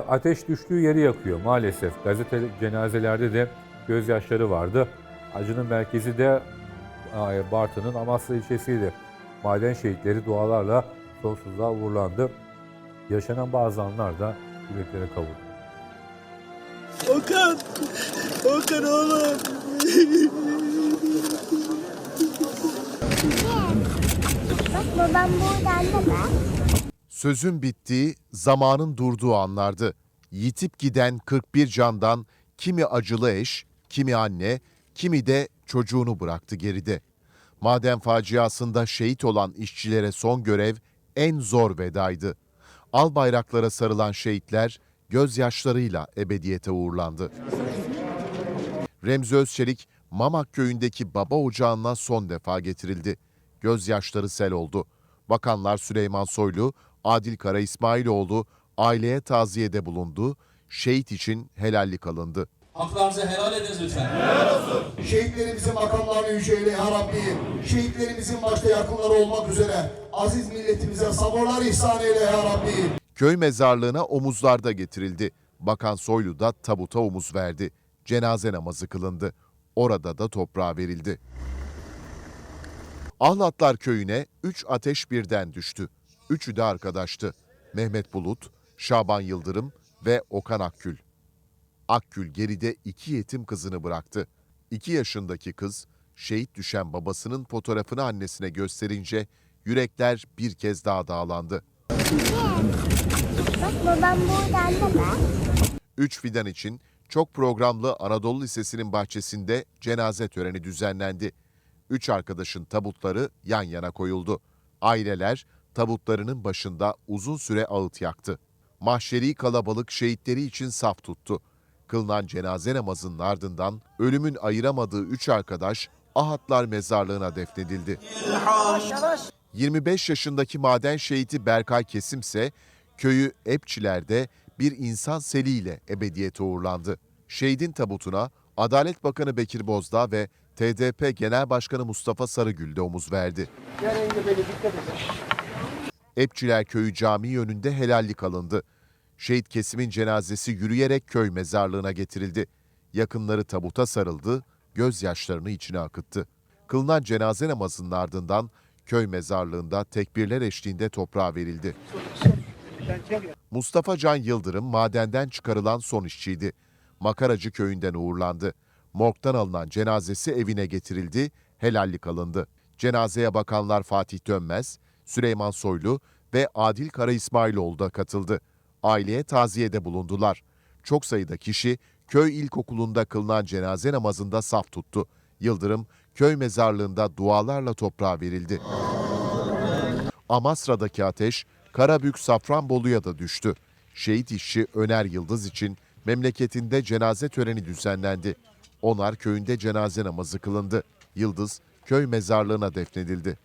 Ateş düştüğü yeri yakıyor maalesef. Gazete cenazelerde de gözyaşları vardı. Acının merkezi de Bartın'ın Amasya ilçesiydi. Maden şehitleri dualarla sonsuzluğa uğurlandı. Yaşanan bazı anlar da yüreklere kavurdu. Okan! Okan oğlum! Bak babam buradan da bak. Sözün bittiği, zamanın durduğu anlardı. Yitip giden 41 candan kimi acılı eş, kimi anne, kimi de çocuğunu bıraktı geride. Maden faciasında şehit olan işçilere son görev en zor vedaydı. Al bayraklara sarılan şehitler gözyaşlarıyla ebediyete uğurlandı. Remzi Özçelik, Mamak köyündeki baba ocağına son defa getirildi. Gözyaşları sel oldu. Bakanlar Süleyman Soylu, Adil Kara İsmailoğlu aileye taziyede bulundu. Şehit için helallik alındı. Haklarınızı helal ediniz lütfen. Şehitlerimizin makamlarını yüceyle ya Rabbi. Şehitlerimizin başta yakınları olmak üzere aziz milletimize sabırlar ihsan eyle ya Rabbi. Köy mezarlığına omuzlarda getirildi. Bakan Soylu da tabuta omuz verdi. Cenaze namazı kılındı. Orada da toprağa verildi. Ahlatlar köyüne üç ateş birden düştü. Üçü de arkadaştı. Mehmet Bulut, Şaban Yıldırım ve Okan Akgül. Akgül geride iki yetim kızını bıraktı. İki yaşındaki kız, şehit düşen babasının fotoğrafını annesine gösterince yürekler bir kez daha dağlandı. Bak babam buradan da bak. Üç fidan için çok programlı Anadolu Lisesi'nin bahçesinde cenaze töreni düzenlendi. Üç arkadaşın tabutları yan yana koyuldu. Aileler tabutlarının başında uzun süre ağıt yaktı. Mahşeri kalabalık şehitleri için saf tuttu. Kılınan cenaze namazının ardından ölümün ayıramadığı üç arkadaş Ahatlar Mezarlığı'na defnedildi. 25 yaşındaki maden şehidi Berkay Kesimse köyü Epçiler'de bir insan seliyle ebediyete uğurlandı. Şehidin tabutuna Adalet Bakanı Bekir Bozdağ ve TDP Genel Başkanı Mustafa Sarıgül de omuz verdi. Epçiler Köyü Camii önünde helallik alındı. Şehit kesimin cenazesi yürüyerek köy mezarlığına getirildi. Yakınları tabuta sarıldı, gözyaşlarını içine akıttı. Kılınan cenaze namazının ardından köy mezarlığında tekbirler eşliğinde toprağa verildi. Mustafa Can Yıldırım madenden çıkarılan son işçiydi. Makaracı köyünden uğurlandı. Morgdan alınan cenazesi evine getirildi, helallik alındı. Cenazeye bakanlar Fatih Dönmez, Süleyman Soylu ve Adil Kara İsmailoğlu da katıldı. Aileye taziyede bulundular. Çok sayıda kişi köy ilkokulunda kılınan cenaze namazında saf tuttu. Yıldırım köy mezarlığında dualarla toprağa verildi. Amasra'daki ateş Karabük Safranbolu'ya da düştü. Şehit işçi Öner Yıldız için memleketinde cenaze töreni düzenlendi. Onar köyünde cenaze namazı kılındı. Yıldız köy mezarlığına defnedildi.